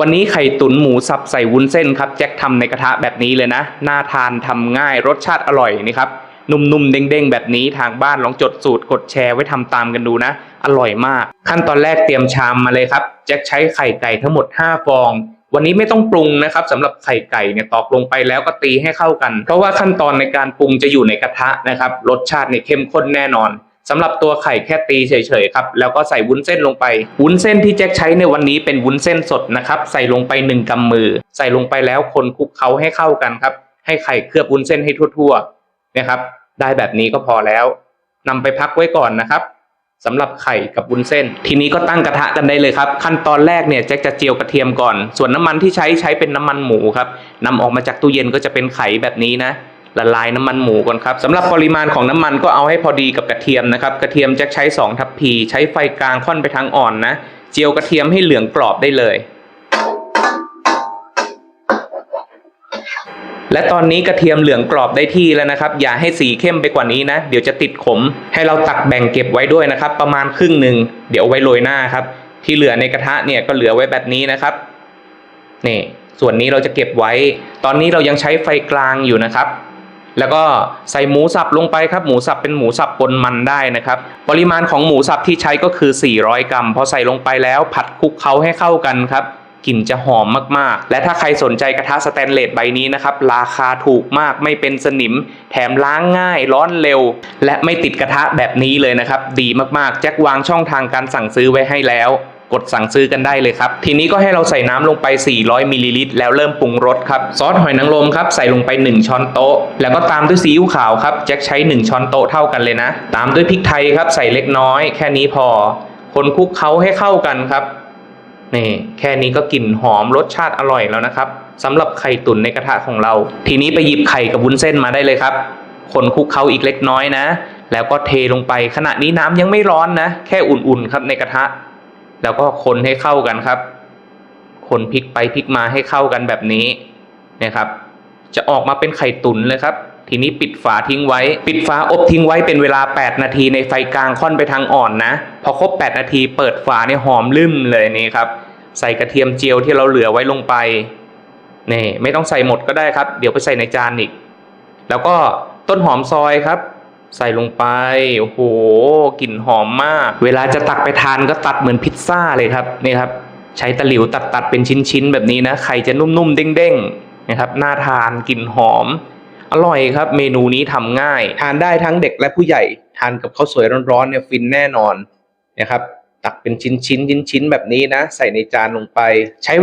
วันนี้ไข่ตุ๋นหมูสับใส่วุ้นเส้นครับแจ็คทำในกระทะแบบนี้เลยนะ น่าทานทำง่ายรสชาติอร่อยนี่ครับนุ่มๆเด้งๆ แบบนี้ทางบ้านลองจดสูตรกดแชร์ไว้ทำตามกันดูนะ อร่อยมาก ขั้นตอนแรกเตรียมชามมาเลยครับแจ็คใช้ไข่ไก่ทั้งหมด 5 ฟอง วันนี้ไม่ต้องปรุงนะครับสำหรับไข่ไก่เนี่ยตอกลงไปแล้วก็ตีให้เข้ากัน เพราะว่าขั้นตอนในการปรุงจะอยู่ในกระทะนะครับรสชาติเนี่ยเข้มข้นแน่นอน สำหรับตัวไข่แค่ตีเฉยๆครับแล้วก็ใส่วุ้นเส้นลงไป วุ้นเส้นที่แจ็คใช้ในวันนี้เป็นวุ้นเส้นสดนะครับ ใส่ลงไปหนึ่งกำมือ ใส่ลงไปแล้วคนคลุกเคล้าให้เข้ากันครับ ให้ไข่เคลือบวุ้นเส้นให้ทั่วๆนะครับ ได้แบบนี้ก็พอแล้วนำไปพักไว้ก่อนนะครับสำหรับไข่กับวุ้นเส้น ทีนี้ก็ตั้งกระทะกันได้เลยครับ ขั้นตอนแรกเนี่ยแจ็คจะเจียวกระเทียมก่อน ส่วนน้ำมันที่ใช้ใช้เป็นน้ำมันหมูครับนำออกมาจากตู้เย็นก็จะเป็นไข่แบบนี้นะ ละลายน้ำมันหมูก่อนครับสำหรับปริมาณของน้ำมันก็เอาให้พอดีกับกระเทียมนะครับ กระเทียมแจ็คใช้ 2 ทัพพี ใช้ไฟกลางค่อนไปทางอ่อนนะ เจียวกระเทียมให้เหลืองกรอบได้เลย และตอนนี้กระเทียมเหลืองกรอบได้ที่แล้วนะครับ อย่าให้สีเข้มไปกว่านี้นะ เดี๋ยวจะติดขม ให้เราตักแบ่งเก็บไว้ด้วยนะครับ ประมาณครึ่งหนึ่งเดี๋ยวไว้โรยหน้าครับ ที่เหลือในกระทะเนี่ยก็เหลือไว้แบบนี้นะครับนี่ส่วนนี้เราจะเก็บไว้ ตอนนี้เรายังใช้ไฟกลางอยู่นะครับ แล้วก็ใส่หมูสับลงไปครับ หมูสับเป็นหมูสับปนมันได้นะครับ ปริมาณของหมูสับที่ใช้ก็คือ 400 กรัม พอใส่ลงไปแล้วผัดคลุกเคล้าให้เข้ากันครับกลิ่นจะหอมมากๆ และถ้าใครสนใจกระทะสแตนเลสใบนี้นะครับ ราคาถูกมากไม่เป็นสนิม แถมล้างง่ายร้อนเร็ว และไม่ติดกระทะแบบนี้เลยนะครับ ดีมากๆ แจ็ควางช่องทางการสั่งซื้อไว้ให้แล้ว กดสั่งซื้อกันได้เลยครับ ทีนี้ก็ให้เราใส่น้ำลงไป 400มิลลิลิตรแล้วเริ่มปรุงรสครับ ซอสหอยนางรมครับใส่ลงไป 1 ช้อนโต๊ะ แล้วก็ตามด้วยซีอิ๊วขาวครับแจ็คใช้ 1 ช้อนโต๊ะเท่ากันเลยนะ ตามด้วยพริกไทยครับใส่เล็กน้อย แค่นี้พอ คนคลุกเคล้าให้เข้ากันครับ นี่แค่นี้ก็กลิ่นหอมรสชาติอร่อยแล้วนะครับสำหรับไข่ตุ๋นในกระทะของเรา ทีนี้ไปหยิบไข่กับวุ้นเส้นมาได้เลยครับ คนคลุกเคล้าอีกเล็กน้อยนะ แล้วก็เทลงไปขณะนี้น้ำยังไม่ร้อนนะ แค่อุ่นๆครับในกระทะ แล้วก็คนให้เข้ากันครับ คนพลิกไปพลิกมาให้เข้ากันแบบนี้นะครับ จะออกมาเป็นไข่ตุ๋นเลยครับ ทีนี้ปิดฝาทิ้งไว้ ปิดฝาอบทิ้งไว้เป็นเวลา 8 นาทีในไฟกลางค่อนไปทางอ่อนนะ พอครบ 8 นาทีเปิดฝาเนี่ยหอมลืมเลยนี่ครับ ใส่กระเทียมเจียวที่เราเหลือไว้ลงไปนี่ไม่ต้องใส่หมดก็ได้ครับ เดี๋ยวไปใส่ในจานอีก แล้วก็ต้นหอมซอยครับ ใส่ลงไป โอ้โหกลิ่นหอมมาก เวลาจะตักไปทานก็ตัดเหมือนพิซซ่าเลยครับนี่ครับ ใช้ตะหลิวตัดตัดเป็นชิ้นๆ แบบนี้นะไข่จะนุ่มๆ เด้งๆนะครับน่าทานกลิ่นหอม อร่อยครับ เมนูนี้ทำง่าย ทานได้ทั้งเด็กและผู้ใหญ่ ทานกับข้าวสวยร้อนๆเนี่ยฟินแน่นอนนะครับ ตักเป็นชิ้นๆชิ้นๆแบบนี้นะ ใส่ในจานลงไปใช้